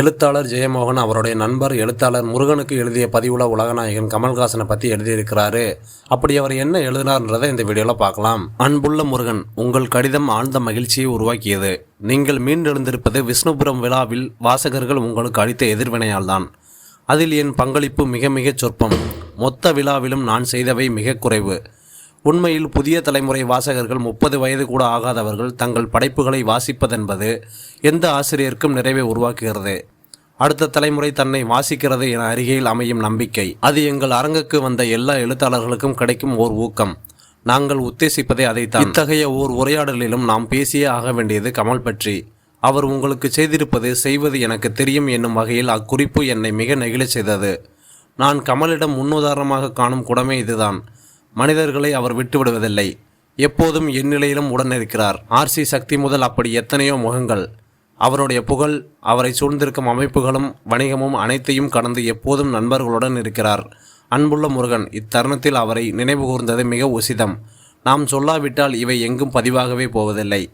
எழுத்தாளர் ஜெயமோகன் அவருடைய நண்பர் எழுத்தாளர் முருகனுக்கு எழுதிய பதிவுல உலகநாயகன் கமல்ஹாசனை பற்றி எழுதியிருக்கிறாரு. அப்படி அவர் என்ன எழுதினார்ன்றதை இந்த வீடியோவில் பார்க்கலாம். அன்புள்ள முருகன் உங்கள் கடிதம் ஆழ்ந்த மகிழ்ச்சியை உருவாக்கியது. நீங்கள் மீண்டெழுந்திருப்பது விஷ்ணுபுரம் விழாவில் வாசகர்கள் உங்களுக்கு அளித்த எதிர்வினையால் தான் அதில் என் பங்களிப்பு மிக மிகச் சொற்பம். மொத்த விழாவிலும் நான் செய்தவை மிக குறைவு. உண்மையில் புதிய தலைமுறை வாசகர்கள் முப்பது வயது கூட ஆகாதவர்கள் தங்கள் படைப்புகளை வாசிப்பதென்பது எந்த ஆசிரியருக்கும் நிறைவை உருவாக்குகிறது. அடுத்த தலைமுறை தன்னை வாசிக்கிறது என அருகில் அமையும் நம்பிக்கை. அது எங்கள் அரங்குக்கு வந்த எல்லா எழுத்தாளர்களுக்கும் கிடைக்கும் ஓர் ஊக்கம். நாங்கள் உத்தேசிப்பதே அதைத்தான். இத்தகைய ஓர் உரையாடலிலும் நாம் பேசியே ஆக வேண்டியது கமல் பற்றி. அவர் உங்களுக்கு செய்திருப்பது செய்வது எனக்கு தெரியும் என்னும் வகையில் அக்குறிப்பு என்னை மிக நெகிழச் செய்தது. நான் கமலிடம் முன்னுதாரணமாக காணும் குடமே இதுதான். மனிதர்களை அவர் விட்டுவிடுவதில்லை. எப்போதும் எந்நிலையிலும் உடனிருக்கிறார். ஆர்சி சக்தி முதல் அப்படி எத்தனையோ முகங்கள். அவருடைய புகழ் அவரை சூழ்ந்திருக்கும் அமைப்புகளும் வணிகமும் அனைத்தையும் கடந்து எப்போதும் நண்பர்களுடன் இருக்கிறார். அன்புள்ள முருகன் இத்தருணத்தில் அவரை நினைவு கூர்ந்தது மிக உசிதம். நாம் சொல்லாவிட்டால் இவை எங்கும் பதிவாகவே போவதில்லை.